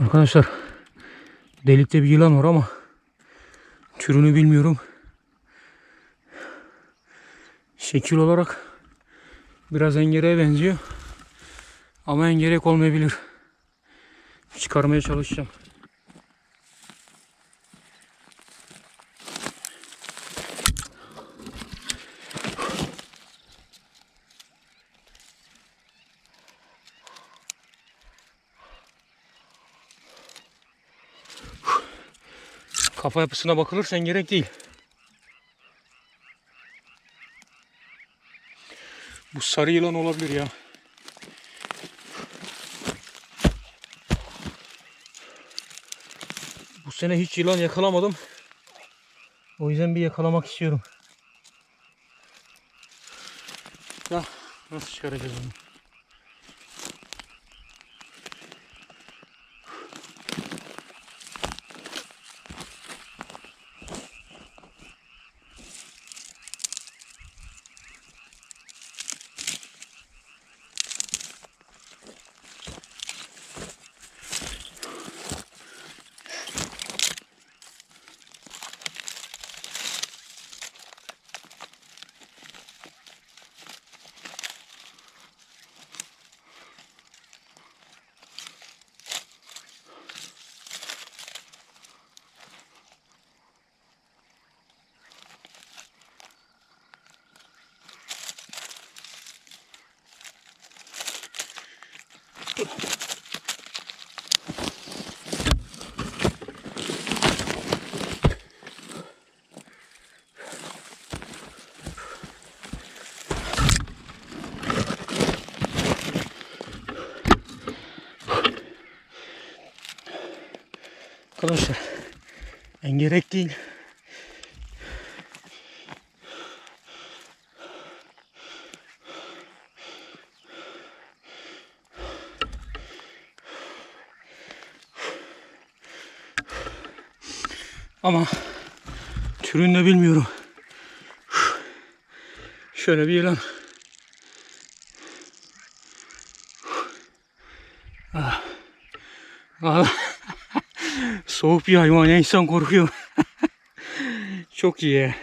Arkadaşlar delikte bir yılan var ama türünü bilmiyorum. Şekil olarak biraz engereye benziyor. Ama engerek olmayabilir. Çıkarmaya çalışacağım. Kafa yapısına bakılırsa engerek değil. Bu sarı yılan olabilir ya. Bu sene hiç yılan yakalamadım. O yüzden bir yakalamak istiyorum. Ya nasıl çıkaracağız onu? Arkadaşlar engerek değil. Ama türünü de bilmiyorum. Şöyle bir yılan. Soğuk bir hayvan ya insan korkuyor. Çok iyi.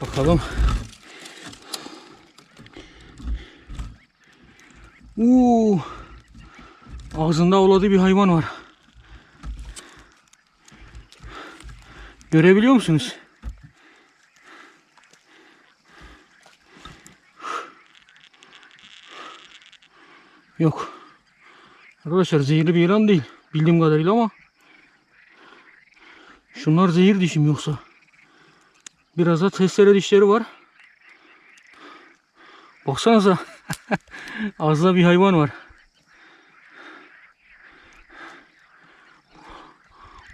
Bakalım. Uuu. Ağzında ovladığı bir hayvan var. Görebiliyor musunuz? Yok. Arkadaşlar zehirli bir yılan değil. Bildiğim kadarıyla ama. Şunlar zehir dişim yoksa. Biraz da testere dişleri var. Baksanıza. Ağzında bir hayvan var.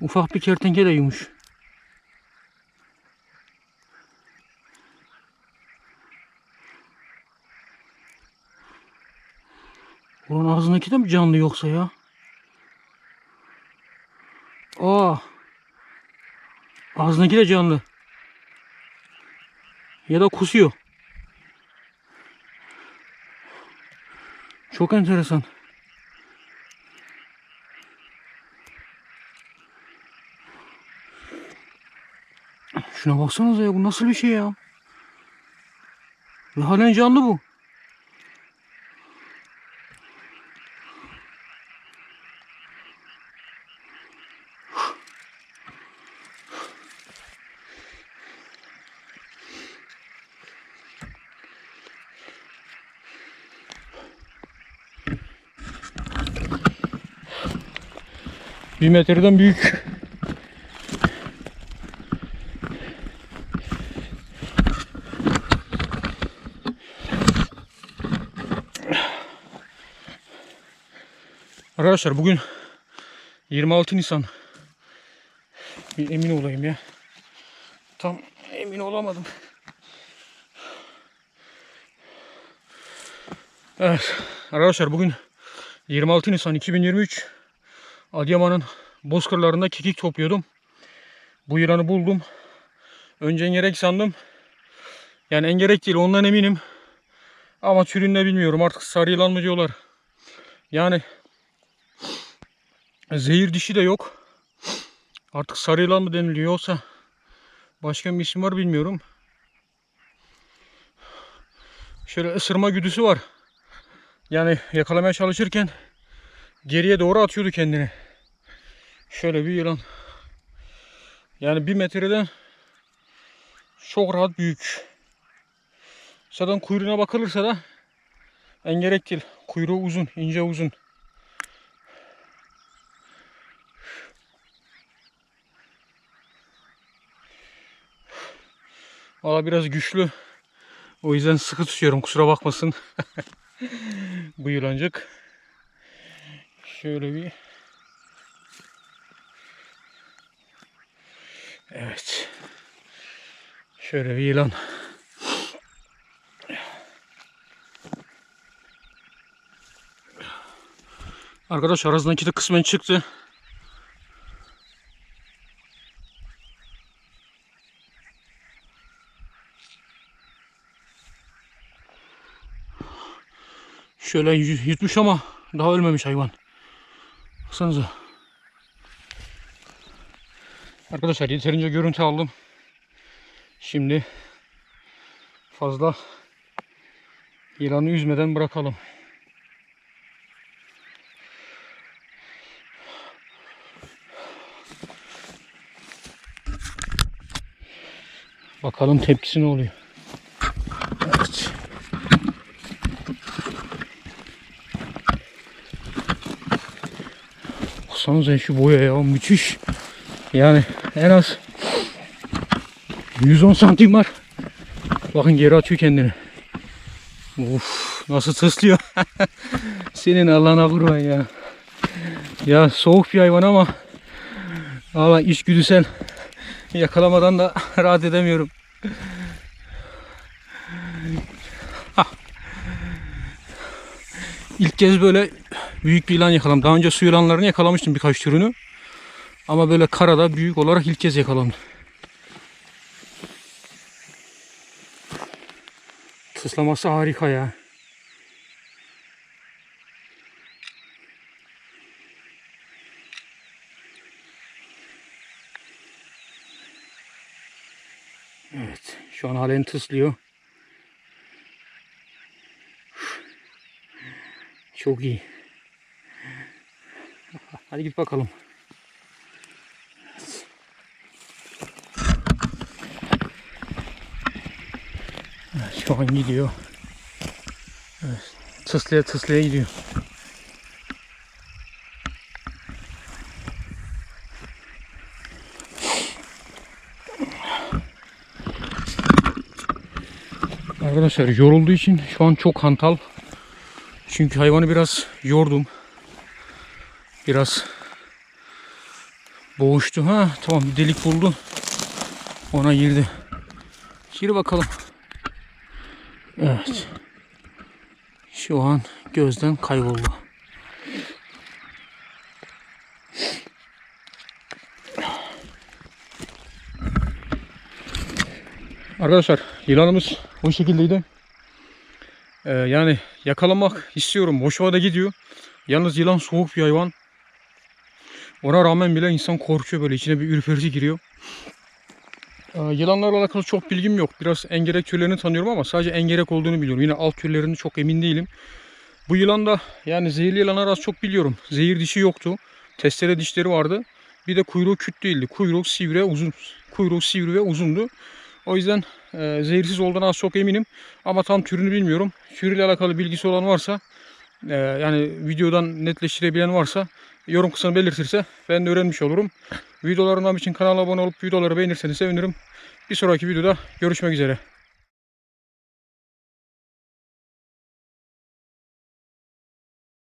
Ufak bir kertenkele yumuş. Ulan ağzındaki de mi canlı yoksa ya? Aa. Ağzındaki de canlı. Ya da kusuyor. Çok enteresan. Şuna baksanıza ya bu nasıl bir şey ya? Ve halen canlı bu. Bir metreden büyük. Arkadaşlar bugün 26 Nisan. Bir emin olayım ya. Tam emin olamadım. Evet arkadaşlar bugün 26 Nisan 2023 Adıyaman'ın bozkırlarında kekik topluyordum. Bu yılanı buldum. Önce engerek sandım. Yani engerek değil ondan eminim. Ama türünü ne bilmiyorum. Artık sarı yılan mı diyorlar. Yani zehir dişi de yok. Artık sarı yılan mı deniliyor yoksa başka bir isim var bilmiyorum. Şöyle ısırma güdüsü var. Yani yakalamaya çalışırken geriye doğru atıyordu kendini. Şöyle bir yılan. Yani bir metreden çok rahat büyük. Zaten kuyruğuna bakılırsa da engerek değil. Kuyruğu uzun, ince uzun. Valla biraz güçlü. O yüzden sıkı tutuyorum kusura bakmasın. Bu yılancık. Şöyle bir Evet. Şöyle bir yılan. Arkadaş arasındaki de kısmen çıktı. Şöyle yu- yutmuş ama daha ölmemiş hayvan. Baksanıza. Arkadaşlar yeterince görüntü aldım. Şimdi fazla yılanı üzmeden bırakalım. Bakalım tepkisi ne oluyor. Baksanıza şu boya ya müthiş. Yani en az 110 santim var. Bakın geri atıyor kendini. Uf nasıl tıslıyor. Senin Allah'ına kurban ya. Ya soğuk bir hayvan ama Valla içgüdüsel yakalamadan da rahat edemiyorum. İlk kez böyle büyük bir yılan yakaladım. Daha önce su yılanlarını yakalamıştım birkaç türünü. Ama böyle karada büyük olarak ilk kez yakalandım. Tıslaması harika ya. Evet, şu an halen tıslıyor. Çok iyi. Hadi git bakalım. Şu an gidiyor. Evet, tıslaya tıslaya gidiyor. Arkadaşlar yorulduğu için şu an çok hantal. Çünkü hayvanı biraz yordum. Biraz boğuştu. Ha tamam bir delik buldu. Ona girdi. Gir bakalım. Evet. Şu an gözden kayboldu. Arkadaşlar yılanımız bu şekildeydi. Ee, yani yakalamak istiyorum. Hoşuma da gidiyor. Yalnız yılan soğuk bir hayvan. Ona rağmen bile insan korkuyor böyle. içine bir ürperti giriyor. Ee, yılanlarla alakalı çok bilgim yok. Biraz engerek türlerini tanıyorum ama sadece engerek olduğunu biliyorum. Yine alt türlerini çok emin değilim. Bu yılan da yani zehirli yılanlar az çok biliyorum. Zehir dişi yoktu. Testere dişleri vardı. Bir de kuyruğu küt değildi. Kuyruğu sivri, uzun. Kuyruğu sivri ve uzundu. O yüzden e, zehirsiz olduğuna az çok eminim. Ama tam türünü bilmiyorum. Türüyle alakalı bilgisi olan varsa e, yani videodan netleştirebilen varsa yorum kısmını belirtirse ben de öğrenmiş olurum. Videolarından için kanala abone olup videoları beğenirseniz sevinirim. Bir sonraki videoda görüşmek üzere.